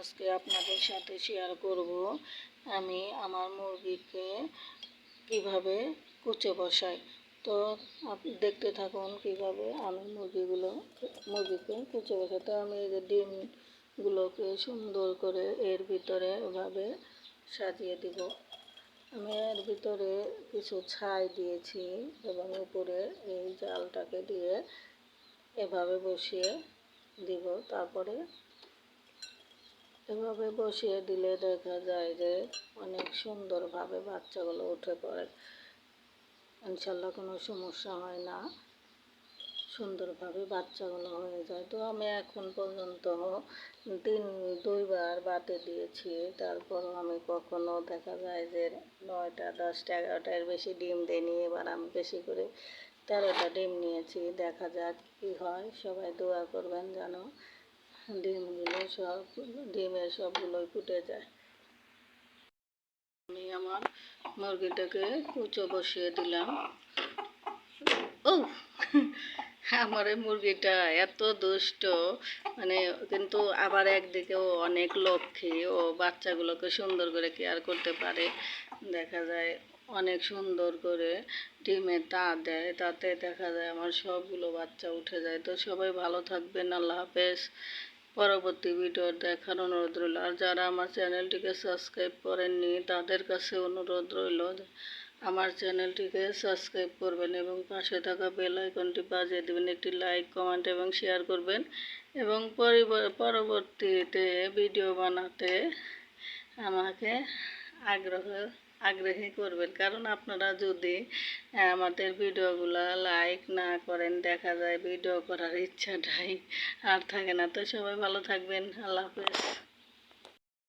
আজকে আপনাদের সাথে শেয়ার করব আমি আমার মুরগিকে কীভাবে কুচে বসাই। তো আপনি দেখতে থাকুন কীভাবে আমি মুরগিগুলো, মুরগিকে কুচে বসাই। তো আমি এই যে ডিমগুলোকে সুন্দর করে এর ভিতরে এভাবে সাজিয়ে দিব। আমি এর ভিতরে কিছু ছাই দিয়েছি এবং উপরে এই জালটাকে দিয়ে এভাবে বসিয়ে দিব। তারপরে এভাবে বসিয়ে দিলে দেখা যায় যে অনেক সুন্দরভাবে বাচ্চাগুলো উঠে পড়ে। ইনশাল্লাহ কোনো সমস্যা হয় না। সুন্দরভাবে বাচ্চাগুলো হয়ে যায়। তো আমি এখন পর্যন্ত তিন, দুইবার বাটে দিয়েছি। তারপরও আমি কখনো দেখা যায় যে নয়টা, দশটা, এগারোটার বেশি ডিম দেয়নি এবার আমি বেশি করে তেরোটা ডিম নিয়েছি। দেখা যাক কী হয়। সবাই দোয়া করবেন যেন ডিমগুলো সব, ডিমের সবগুলোই ফুটে যায়। আমি আমার মুরগিটাকে কুচো বসিয়ে দিলাম। ও, আমার এই মুরগিটা এত দুষ্ট। মানে কিন্তু আবার একদিকে ও অনেক লক্ষ্মী, ও বাচ্চাগুলোকে সুন্দর করে কেয়ার করতে পারে। দেখা যায় অনেক সুন্দর করে ডিমে তা দেয়, তাতে দেখা যায় আমার সবগুলো বাচ্চা উঠে যায়। তো সবাই ভালো থাকবেন, আল্লাহ হাফেজ। পরবর্তী ভিডিও দেখার অনুরোধ রইল। আর যারা আমার চ্যানেলটিকে সাবস্ক্রাইব করেননি, তাদের কাছে অনুরোধ রইল আমার চ্যানেলটিকে সাবস্ক্রাইব করবেন এবং পাশে থাকা বেল আইকনটি বাজিয়ে দেবেন, একটি লাইক, কমেন্ট এবং শেয়ার করবেন এবং পরবর্তীতে ভিডিও বানাতে আমাকে আগ্রহ আগ্রহী করবেন। কারণ আপনারা যদি আমাদের ভিডিওগুলো লাইক না করেন, দেখা যায় ভিডিও করার ইচ্ছাটাই আর থাকে না। তো সবাই ভালো থাকবেন। আল্লাহ হাফেজ।